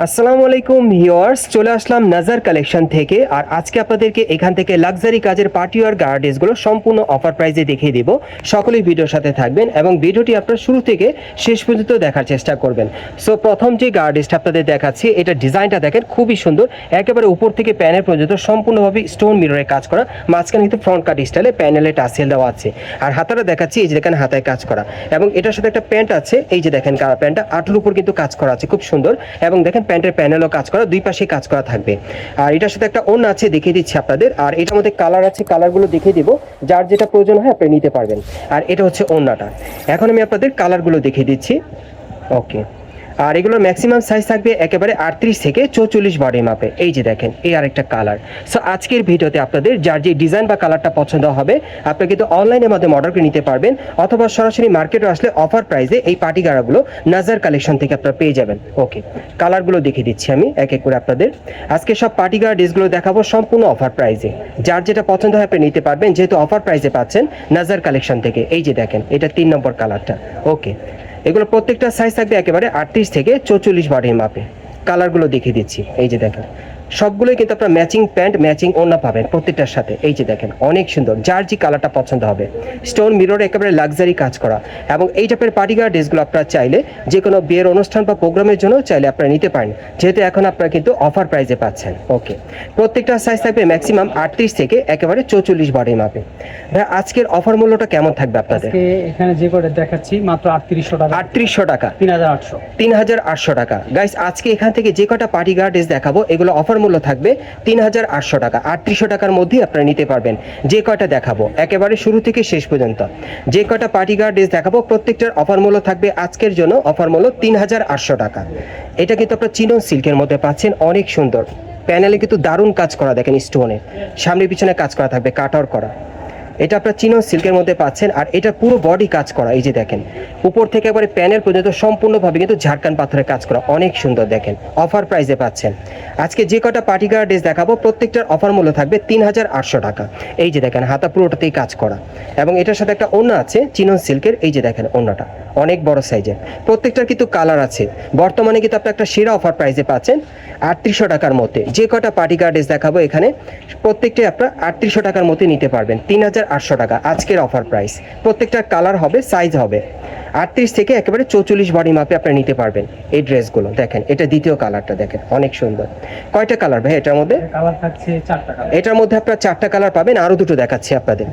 আসসালামু আলাইকুম ভিউয়ার্স, চলে আসলাম নাজার কালেকশন থেকে। আর আজকে আপনাদেরকে এখান থেকে লাক্সারি কাজের পার্টি আর গার্ডেসগুলো সম্পূর্ণ অফার প্রাইসে দেখিয়ে দিব। সকলেই ভিডিওর সাথে থাকবেন এবং ভিডিওটি আপনারা শুরু থেকে শেষ পর্যন্ত দেখার চেষ্টা করবেন। সো প্রথম যে গার্ডেসটা আপনাদের দেখাচ্ছি, এটা ডিজাইনটা দেখেন খুবই সুন্দর। একেবারে উপর থেকে প্যানেল পর্যন্ত সম্পূর্ণভাবে স্টোন মিররে কাজ করা, মাঝখানে কিন্তু ফ্রন্ট কাট স্টাইলে প্যানেলে টাসেল দেওয়া আছে। আর হাতাটা দেখাচ্ছি, এই যে দেখেন হাতায় কাজ করা। এবং এটার সাথে একটা প্যান্ট আছে, এই যে দেখেন প্যান্টটা আটুর উপর কিন্তু কাজ করা আছে, খুব সুন্দর। এবং দেখেন প্যান্টের প্যানেলও কাজ করা, দুই পাশে কাজ করা থাকবে। আর এটার সাথে একটা অন্য আছে, দেখিয়ে দিচ্ছি আপনাদের। আর এটার মধ্যে কালার আছে কালারগুলো দেখিয়ে দিব। যার যেটা প্রয়োজন হয় আপনি নিতে পারবেন। আর এটা হচ্ছে অন্যটা এখন আমি আপনাদের কালারগুলো দেখিয়ে দিচ্ছি। ওকে আর এগুলোর ম্যাক্সিমাম সাইজ থাকবে একেবারে আটত্রিশ থেকে চৌচল্লিশ বডি মাপে এই যে দেখেন, এই আরেকটা কালার সো আজকের ভিডিওতে আপনাদের যার যে ডিজাইন বা কালারটা পছন্দ হবে, আপনি কিন্তু অনলাইনের মাধ্যমে অর্ডার করে নিতে পারবেন, অথবা সরাসরি মার্কেটে আসলে অফার প্রাইসে এই পার্টি গাড়াগুলো নাজার কালেকশন থেকে আপনারা পেয়ে যাবেন। ওকে কালারগুলো দেখিয়ে দিচ্ছি আমি, এক এক করে আপনাদের। আজকে সব পার্টি গাড়া ড্রেসগুলো দেখাবো সম্পূর্ণ অফার প্রাইসে যার যেটা পছন্দ হয় আপনি নিতে পারবেন, যেহেতু অফার প্রাইসে পাচ্ছেন নাজার কালেকশন থেকে। এই যে দেখেন, এটা তিন নম্বর কালারটা ওকে এগুলো প্রত্যেকটা সাইজ থাকবে একেবারে আটত্রিশ থেকে চৌচল্লিশ বারের মাপে। কালারগুলো দেখিয়ে দিচ্ছি। এই যে দেখেন। সবগুলোই কিন্তু আপনার ম্যাচিং প্যান্ট ম্যাচিং ওড়না পাবেন প্রত্যেকটার সাথে। এই যে দেখেন অনেক সুন্দর। যার যে কালারটা পছন্দ হবে। স্টোন মিরর একেবারে লাক্সারি কাজ করা। এবং এই টাইপের পার্টি গার্ড ড্রেসগুলো আপনারা চাইলে যে কোনো বিয়ের অনুষ্ঠান বা প্রোগ্রামের জন্য চাইলে আপনারা নিতে পারেন। যেহেতু এখন আপনারা কিন্তু অফার প্রাইসে পাচ্ছেন। ওকে প্রত্যেকটা সাইজ থাকবে ম্যাক্সিমাম আটত্রিশ থেকে একেবারে চৌচল্লিশ বডির মাপে। ভাই আজকের অফার মূল্যটা কেমন থাকবে আপনাদের? এখানে যে করে দেখাচ্ছি মাত্র আটত্রিশশো টাকা। আটত্রিশশো টাকা। তিন হাজার আটশো। তিন হাজার আটশো টাকা। গাইস আজকে এখান থেকে যে কটা পার্টি গার্ডেস দেখাবো এগুলো অফার মূল্য থাকবে তিন হাজার আটশো টাকা। আটত্রিশশো টাকার মধ্যেই আপনারা নিতে পারবেন। যে কয়টা দেখাবো, একেবারে শুরু থেকে শেষ পর্যন্ত। যে কয়টা পার্টি গার্ডেস দেখাবো, প্রত্যেকটার অফার মূল্য থাকবে আজকের জন্য। অফার মূল্য তিন হাজার আটশো টাকা। এটা কিন্তু আপনার চিনন সিল্কের মধ্যে পাচ্ছেন, অনেক সুন্দর। প্যানেলে কিন্তু দারুণ কাজ করা দেখেন স্টোনে সামনে পিছনে কাজ করা থাকবে কাটার করা। এটা আপনার চিনো সিল্কের মধ্যে পাচ্ছেন, আর এটা পুরো বডি কাজ করা, এই যে দেখেন। উপর থেকে একবারে প্যানেল পর্যন্ত সম্পূর্ণভাবে কিন্তু ঝাড়খান পাথরের কাজ করা, অনেক সুন্দর দেখেন। অফার প্রাইসে পাচ্ছেন। আজকে যে কটা পার্টি গার্ড ড্রেস দেখাবো, প্রত্যেকটার অফার মূল্য থাকবে তিন হাজার আটশো টাকা। এই যে দেখেন, হাতা পুরোটাতেই কাজ করা। এবং এটার সাথে একটা ওড়না আছে, চিনন সিল্কের, এই যে দেখেন ওড়নাটা। অনেক বড় সাইজের প্রত্যেকটার কিন্তু কালার আছে। বর্তমানে কিন্তু আপনি একটা সেরা অফার প্রাইসে পাচ্ছেন আটত্রিশশো টাকার মধ্যে। যে কটা পার্টি গার্ড ড্রেস দেখাবো এখানে, প্রত্যেকটাই আপনার আটত্রিশশো টাকার মধ্যে নিতে পারবেন। তিন হাজার আটশো টাকা আজকের অফার প্রাইস প্রত্যেকটার কালার হবে সাইজ হবে। আটত্রিশ থেকে একেবারে চৌচল্লিশ বডি মাপে আপনি নিতে পারবেন এই ড্রেসগুলো। দেখেন এটা দ্বিতীয় কালারটা দেখেন অনেক সুন্দর। কয়টা কালার ভাই এটার মধ্যে? কালার থাকছে চারটা কালার। এটার মধ্যে আপনার চারটা কালার পাবেন আরও দুটো দেখাচ্ছি আপনাদের।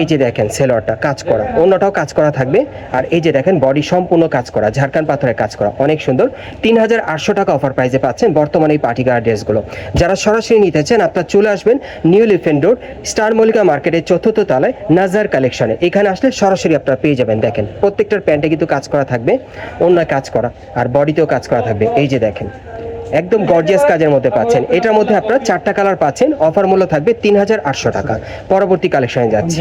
এই যে দেখেন সেলোয়ারটা কাজ করা অন্যটাও কাজ করা থাকবে। আর এই যে দেখেন বডি সম্পূর্ণ কাজ করা ঝাড়খান পাথরের কাজ করা অনেক সুন্দর। তিন হাজার আটশো টাকা অফার প্রাইসে পাচ্ছেন বর্তমানে এই পার্টি গার্ড ড্রেসগুলো। যারা সরাসরি নিতে চান আপনার চলে আসবেন New Elephant Road Star Mallika মার্কেটের চতুর্থ তলায় নাজার কালেকশনে এখানে আসলে সরাসরি আপনারা পেয়ে যাবেন দেখেন। প্রত্যেকটার প্যান্টে কিন্তু কাজ করা থাকবে অন্য কাজ করা, আর বডিতেও কাজ করা থাকবে। এই যে দেখেন একদম গর্জিয়াস কাজের মধ্যে পাচ্ছেন। এটার মধ্যে আপনারা চারটা কালার পাচ্ছেন। অফার মূল্য থাকবে তিন হাজার আটশো টাকা। পরবর্তী কালেকশনে যাচ্ছি।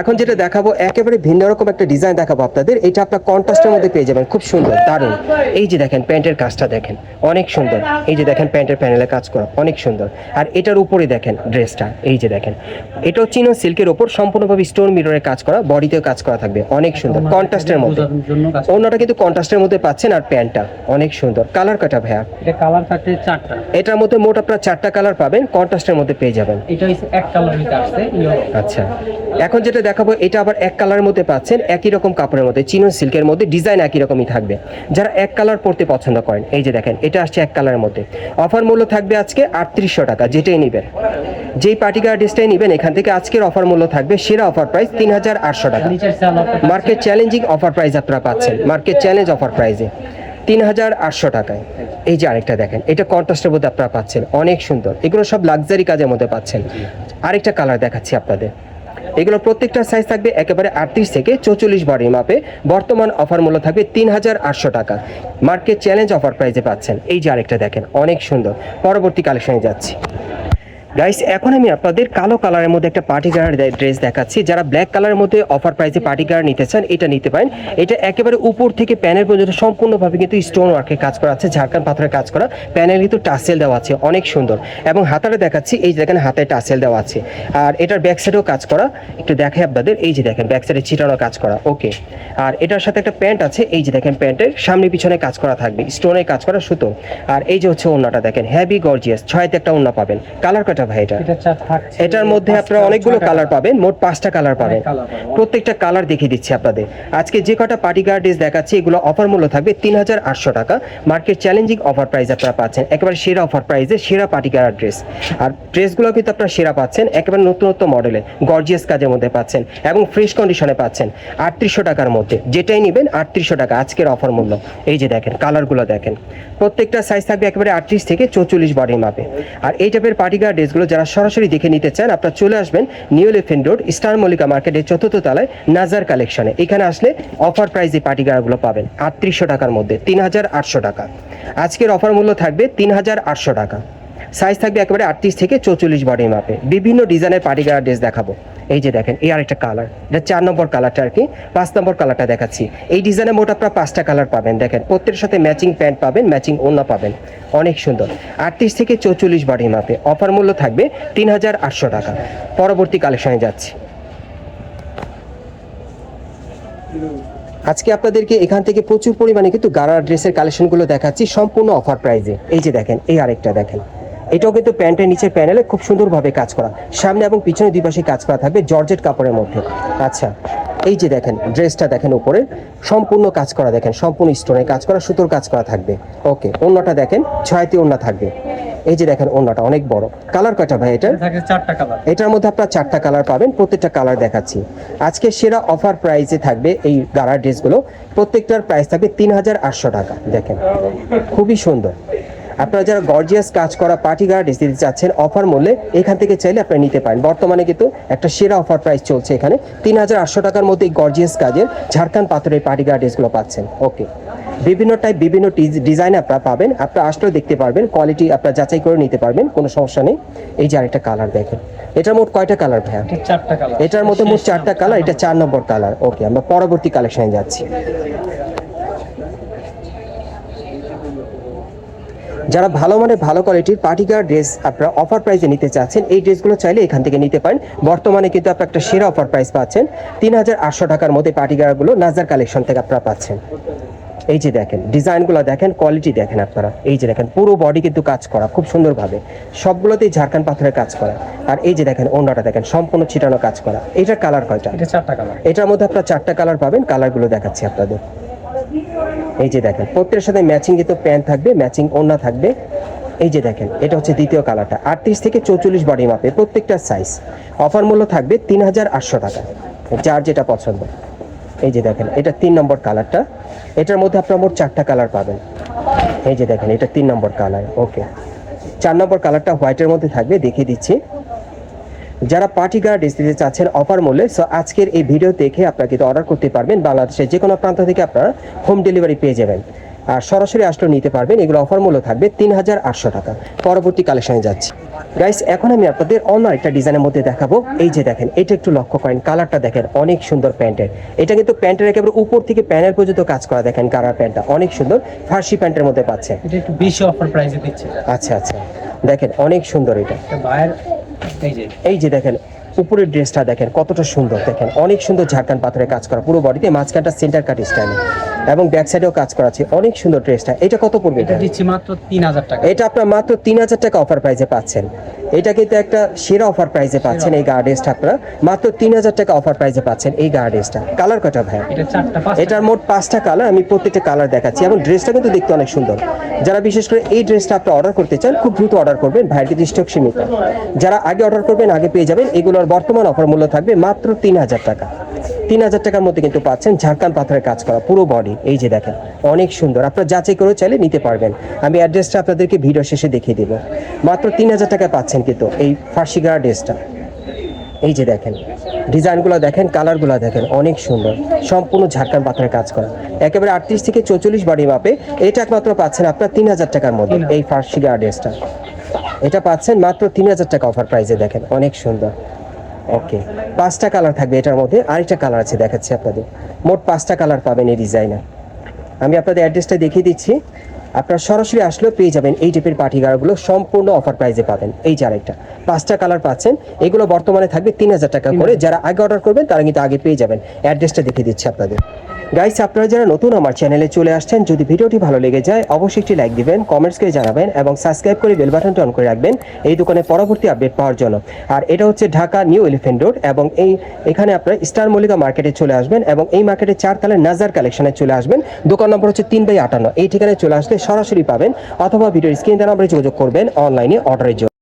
এখন যেটা দেখাবো একেবারে ভিন্ন রকম একটা ডিজাইন দেখাবো আপনাদের। এটা আপনার কন্ট্রাস্টের মধ্যে পেয়ে যাবেন। খুব সুন্দর দারুণ। এই যে দেখেন প্যান্টের কাজটা দেখেন। অনেক সুন্দর। এই যে দেখেন প্যান্টের প্যানেলে কাজ করা। অনেক সুন্দর। আর এটার উপরে দেখেন ড্রেসটা। এই যে দেখেন। এটাও চিনো সিল্কের উপর সম্পূর্ণভাবে স্টোন মিররের কাজ করা। বডিতেও কাজ করা থাকবে। অনেক সুন্দর। কন্ট্রাস্টের মধ্যে। অন্যটা কিন্তু কন্ট্রাস্টের মধ্যে পাচ্ছেন আর প্যান্টটা। অনেক সুন্দর। কালার কাটা ভাইয়া? এটা কালার থাকছে চারটা। এটার মধ্যে মোট আপনার চারটা কালার পাবেন কন্ট্রাস্টের মধ্যে পেয়ে যাবেন। এটা হচ্ছে এক কালার আসছে আচ্ছা। এখন যেটা দেখাবো এটা আবার এক কালারের মধ্যে পাচ্ছেন একই রকম কাপড়ের মধ্যে চিনো সিল্কের মধ্যে ডিজাইন একই রকমই থাকবে। যারা এক কালার পরতে পছন্দ করেন এই যে দেখেন এটা আসছে এক কালারের মধ্যে। অফার মূল্য থাকবে আজকে আটত্রিশশো টাকা যেটাই নেবেন। যেই পার্টি গার্ড ড্রেসটাই নেবেন এখান থেকে আজকের অফার মূল্য থাকবে সেরা অফার প্রাইস তিন হাজার আটশো টাকা। মার্কেট চ্যালেঞ্জিং অফার প্রাইস আপনারা পাচ্ছেন মার্কেট চ্যালেঞ্জ অফার প্রাইসে তিন হাজার আটশো টাকায়। এই যে আরেকটা দেখেন, এটা কন্ট্রাস্টের মধ্যে আপনারা পাচ্ছেন, অনেক সুন্দর। এগুলো সব লাক্সারি কাজের মধ্যে পাচ্ছেন। আরেকটা কালার দেখাচ্ছি আপনাদের। এগুলো প্রত্যেকটা সাইজ থাকবে একেবারে আটত্রিশ থেকে চৌচল্লিশ বডির মাপে বর্তমান অফার মূল্য থাকবে তিন হাজার আটশো টাকা। মার্কেট চ্যালেঞ্জ অফার প্রাইজে পাচ্ছেন। এই যে আরেকটা দেখেন, অনেক সুন্দর। পরবর্তী কালেকশনে যাচ্ছি। গাইস এখন আমি আপনাদের কালো কালারের মধ্যে একটা পার্টি গার ড্রেস দেখাচ্ছি। যারা ব্ল্যাক কালারের মধ্যে অফার প্রাইসে পার্টি গার্ড নিতে চান, এটা নিতে পারেন। এটা একেবারে উপর থেকে প্যানেল পর্যন্ত সম্পূর্ণভাবে কিন্তু স্টোন ওয়ার্কের কাজ করা আছে, ঝাড়খান পাথরের কাজ করা। প্যানেল কিন্তু টাসেল দেওয়া আছে, অনেক সুন্দর। এবং হাতাটা দেখাচ্ছি, এই যে দেখেন হাতে টাসেল দেওয়া আছে। আর এটার ব্যাক সাইডেও কাজ করা। একটু দেখে আপনাদের, এই যে দেখেন ব্যাক সাইডে ছিটানো কাজ করা ওকে আর এটার সাথে একটা প্যান্ট আছে, এই যে দেখেন প্যান্টের সামনে পিছনে কাজ করা থাকবে স্টোনের কাজ করা সুতো। আর এই যে হচ্ছে ওন্নাটা দেখেন হ্যাভি গর্জিয়াস ছয়তে একটা ওন্না পাবেন। কালার কটা ভাই এটা এটার মধ্যে আপনারা অনেকগুলো কালার পাবেন মোট পাঁচটা কালার পাবেন। প্রত্যেকটা কালার দেখিয়ে দিচ্ছি আপনাদের। আজকে যে কটা পার্টি গার্ড ড্রেস দেখাচ্ছি এগুলো অফার মূল্য থাকবে তিন হাজার আটশো টাকা। মার্কেট চ্যালেঞ্জিং অফার প্রাইস আপনারা পাচ্ছেন। একেবারে সেরা অফার প্রাইসে সেরা পার্টি গার্ড ড্রেস আর ড্রেসগুলো কিন্তু আপনারা সেরা পাচ্ছেন একেবারে নতুনত্ব মডেলে গর্জিয়াস কাজের মধ্যে পাচ্ছেন এবং ফ্রেশ কন্ডিশনে পাচ্ছেন। আটত্রিশশো টাকার মধ্যে যেটাই নেবেন আটত্রিশশো টাকা আজকের অফার মূল্য। এই যে দেখেন কালারগুলো দেখেন। প্রত্যেকটা সাইজ থাকবে একেবারে আটত্রিশ থেকে চৌচল্লিশ বডির মাপে। আর এই টাইপের পার্টি গার্ড ড্রেসগুলো যারা সরাসরি দেখে নিতে চান, আপনারা চলে আসবেন New Elephant Road Star Mallika মার্কেটের চতুর্থ তলায় নাজার কালেকশনে এখানে আসলে অফার প্রাইসে পার্টি গার্ডগুলো পাবেন আটত্রিশশো টাকার মধ্যে, তিন হাজার আটশো টাকা। আজকের অফার মূল্য থাকবে তিন হাজার আটশো টাকা। সাইজ থাকবে একেবারে আটত্রিশ থেকে চৌচল্লিশ বডির মাপে বিভিন্ন ডিজাইনের পার্টি ড্রেস দেখাবো। এই যে দেখেন, এই আরেকটা কালার এটা চার নম্বর কালারটা আর কি পাঁচ নম্বর কালারটা দেখাচ্ছি। এই ডিজাইনে মোট আপনারা পাঁচটা কালার পাবেন। দেখেন, প্রত্যেকের সাথে ম্যাচিং প্যান্ট পাবেন ম্যাচিং ওড়না পাবেন। অনেক সুন্দর। আটত্রিশ থেকে চৌচল্লিশ বডির মাপে অফার মূল্য থাকবে তিন হাজার আটশো টাকা। পরবর্তী কালেকশনে যাচ্ছি। আজকে আপনাদেরকে এখান থেকে প্রচুর পরিমাণে কিন্তু গাড়া ড্রেসের কালেকশনগুলো দেখাচ্ছি। সম্পূর্ণ অফার প্রাইজে এই যে দেখেন, এই আরেকটা দেখেন। এটাও কিন্তু প্যান্টের নিচের প্যানেলে খুব সুন্দরভাবে কাজ করা। সামনে এবং পিছনে দুই পাশে কাজ করা থাকবে জর্জেট কাপড়ের মধ্যে। আচ্ছা এই যে দেখেন ড্রেসটা দেখেন উপরে। সম্পূর্ণ কাজ করা দেখেন সম্পূর্ণ স্টোনে কাজ করা সুতোর কাজ করা থাকবে। ওকে অন্যটা দেখেন ছয়টি ওন্না থাকবে। এই যে দেখেন ওন্নাটা অনেক বড়। কালার কয়টা ভাই এটা এটা চারটা কালার। এটার মধ্যে আপনার চারটা কালার পাবেন প্রত্যেকটা কালার দেখাচ্ছি। আজকে সেরা অফার প্রাইসে থাকবে এই গাড়ার ড্রেসগুলো প্রত্যেকটার প্রাইস থাকবে তিন হাজার আটশো টাকা দেখেন। খুবই সুন্দর। আপনারা যারা গর্জিয়াস কাজ করা পার্টি গার্ড ড্রেস দিতে চাচ্ছেন অফার মূল্যে এখান থেকে চাইলে আপনারা নিতে পারেন। বর্তমানে কিন্তু একটা সেরা অফার প্রাইস চলছে এখানে। তিন হাজার আটশো টাকার মধ্যে এই গর্জিয়াস কাজের ঝাড়খান পাথরের পার্টি গার্ড ড্রেসগুলো পাচ্ছেন। ওকে। বিভিন্ন টাইপ বিভিন্ন ডিজাইন আপনারা পাবেন। আপনারা আসলেও দেখতে পারবেন কোয়ালিটি আপনারা যাচাই করে নিতে পারবেন কোনো সমস্যা নেই। এই যে আরেকটা কালার দেখেন। এটার মোট কয়টা কালার ভাইয়া? চারটা কালার এটার মধ্যে মোট চারটা কালার এটা চার নম্বর কালার ওকে আমরা পরবর্তী কালেকশনে যাচ্ছি। যারা ভালো মানের ভালো কোয়ালিটির পার্টিকার ড্রেস আপনারা অফার প্রাইসে নিতে চাচ্ছেন এই ড্রেসগুলো চাইলে এখান থেকে নিতে পারেন। বর্তমানে কিন্তু আপনারা একটা সেরা অফার প্রাইস পাচ্ছেন। তিন হাজার আটশো টাকার মধ্যে পার্টিকারগুলো নাজার কালেকশন থেকে আপনারা পাচ্ছেন। এই যে দেখেন ডিজাইনগুলো দেখেন কোয়ালিটি দেখেন আপনারা। এই যে দেখেন পুরো বডি কিন্তু কাজ করা খুব সুন্দরভাবে। সবগুলোতেই ঝাড়খান পাথরের কাজ করা। আর এই যে দেখেন অন্যটা দেখেন সম্পূর্ণ ছিটানো কাজ করা। এটার কালার কয়টা? এটা চারটা কালার এটার মধ্যে আপনারা চারটা কালার পাবেন কালারগুলো দেখাচ্ছি আপনাদের। এই যে দেখেন, প্রত্যেকের সাথে ম্যাচিং কিন্তু প্যান্ট থাকবে ম্যাচিং ওড়না থাকবে। এই যে দেখেন, এটা হচ্ছে দ্বিতীয় কালারটা আটত্রিশ থেকে চৌচল্লিশ বডি মাপে প্রত্যেকটা সাইজ অফার মূল্য থাকবে তিন হাজার আটশো টাকা, যার যেটা পছন্দ। এই যে দেখেন, এটা তিন নম্বর কালারটা এটার মধ্যে আপনার মোট চারটা কালার পাবেন। এই যে দেখেন, এটা তিন নম্বর কালার ওকে চার নম্বর কালারটা হোয়াইটের মধ্যে থাকবে, দেখিয়ে দিচ্ছি। যারা পার্টি গার্ড দিতে চাচ্ছেন অফার মূল্যে সো আজকের এই ভিডিও দেখে আপনারা কিন্তু অর্ডার করতে পারবেন। বাংলাদেশের যে কোনো প্রান্ত থেকে আপনারা হোম ডেলিভারি পেয়ে যাবেন। আর সরাসরি আসলেও নিতে পারবেন। এগুলো অফার মূল্য থাকবে তিন হাজার আটশো টাকা। পরবর্তী কালেকশনে যাচ্ছি। গাইস এখন আমি আপনাদের অন্য একটা ডিজাইনের মধ্যে দেখাবো। এই যে দেখেন এটা একটু লক্ষ্য করেন কালারটা দেখেন অনেক সুন্দর প্যান্টের এটা কিন্তু প্যান্টের একেবারে উপর থেকে প্যানেল পর্যন্ত কাজ করা দেখেন কালার প্যান্টটা অনেক সুন্দর। ফার্সি প্যান্টের মধ্যে পাচ্ছে। এটা একটু বেশি অফার প্রাইসে দিচ্ছে। আচ্ছা আচ্ছা। দেখেন অনেক সুন্দর এটা। এটা ভাইয়ের এই যে দেখেন উপরের ড্রেসটা দেখেন কতটা সুন্দর দেখেন। অনেক সুন্দর ঝাড়খান পাথরে কাজ করা পুরো বডিতে মাঝখানটা সেন্টার কাট স্টাইলে এবং ব্যাক সাইডেও কাজ করা আছে অনেক সুন্দর ড্রেসটা এটা কত পড়বে এটা দিচ্ছি মাত্র তিন হাজার টাকা। এটা আপনার মাত্র তিন হাজার টাকা অফার প্রাইসে পাচ্ছেন। এটা কিন্তু একটা সেরা অফার প্রাইসে পাচ্ছেন এই গার্ডেসটা আপনারা। মাত্র তিন হাজার টাকা অফার প্রাইসে পাচ্ছেন এই গার্ডেসটা কালার কটা ভাই? এটার মোট পাঁচটা কালার আমি প্রত্যেকটা কালার দেখাচ্ছি। এবং ড্রেসটা কিন্তু দেখতে অনেক সুন্দর। যারা বিশেষ করে এই ড্রেসটা আপনি অর্ডার করতে চান খুব দ্রুত অর্ডার করবেন। ভাইয়ের কিন্তু স্টক সীমিত। যারা আগে অর্ডার করবেন আগে পেয়ে যাবেন। এগুলোর বর্তমান অফার মূল্য থাকবে মাত্র তিন হাজার টাকা। তিন হাজার টাকার মধ্যে কিন্তু পাচ্ছেন ঝাড়খান পাথরের কাজ করা পুরো বডি এই যে দেখেন অনেক সুন্দর। আপনারা যাচাই করে চাইলে নিতে পারবেন। আমি অ্যাড্রেসটা আপনাদেরকে ভিডিও শেষে দেখিয়ে দেবো। মাত্র তিন হাজার টাকা পাচ্ছেন কিন্তু এই ফার্সিগা ড্রেসটা। এই যে দেখেন, ডিজাইনগুলো দেখেন, কালারগুলো দেখেন, অনেক সুন্দর। সম্পূর্ণ ঝাড়খান পাথরের কাজ করা। একেবারে আটত্রিশ থেকে চৌচল্লিশ বাড়ি মাপে এটা একমাত্র পাচ্ছেন আপনার তিন হাজার টাকার মধ্যে এই ফার্সি গার্ডেসটা এটা পাচ্ছেন মাত্র তিন হাজার টাকা অফার প্রাইসে দেখেন, অনেক সুন্দর। ওকে পাঁচটা কালার থাকবে এটার মধ্যে, আরেকটা কালার আছে, দেখাচ্ছি আপনাদের। মোট পাঁচটা কালার পাবেন এই ডিজাইনে আমি আপনাদের অ্যাড্রেসটা দেখিয়ে দিচ্ছি। আপনারা সরাসরি আসলেও পেয়ে যাবেন এই টাইপের পাঠিগারগুলো সম্পূর্ণ অফার প্রাইসে পাবেন। এই যে আরেকটা পাঁচটা কালার পাচ্ছেন এগুলো বর্তমানে থাকবে তিন হাজার টাকা করে। যারা আগে অর্ডার করবেন তারা কিন্তু আগে পেয়ে যাবেন। অ্যাড্রেসটা দেখিয়ে দিচ্ছি আপনাদের। গাইস আপনারা যারা নতুন আমার চ্যানেলে চলে আসছেন, যদি ভিডিওটি ভালো লেগে যায়, অবশ্যই একটি লাইক দিবেন কমেন্টস করে জানাবেন এবং সাবস্ক্রাইব করে বেল বাটনটি অন করে রাখবেন। এই দোকানে পরবর্তী আপডেট পাওয়ার জন্য। আর এটা হচ্ছে ঢাকা নিউ এলিফেন্ট রোড এবং এই, এখানে আপনারা স্টার মল্লিকা মার্কেটে চলে আসবেন এবং এই মার্কেটে চার তালে নাজার কালেকশনে চলে আসবেন। দোকান নম্বর হচ্ছে তিন বাই আটান্ন। এই ঠিকানায় চলে আসলে সরাসরি পাবেন অথবা ভিডিওর স্ক্রিন নাম্বারে যোগাযোগ করবেন অনলাইনে অর্ডারের জন্য।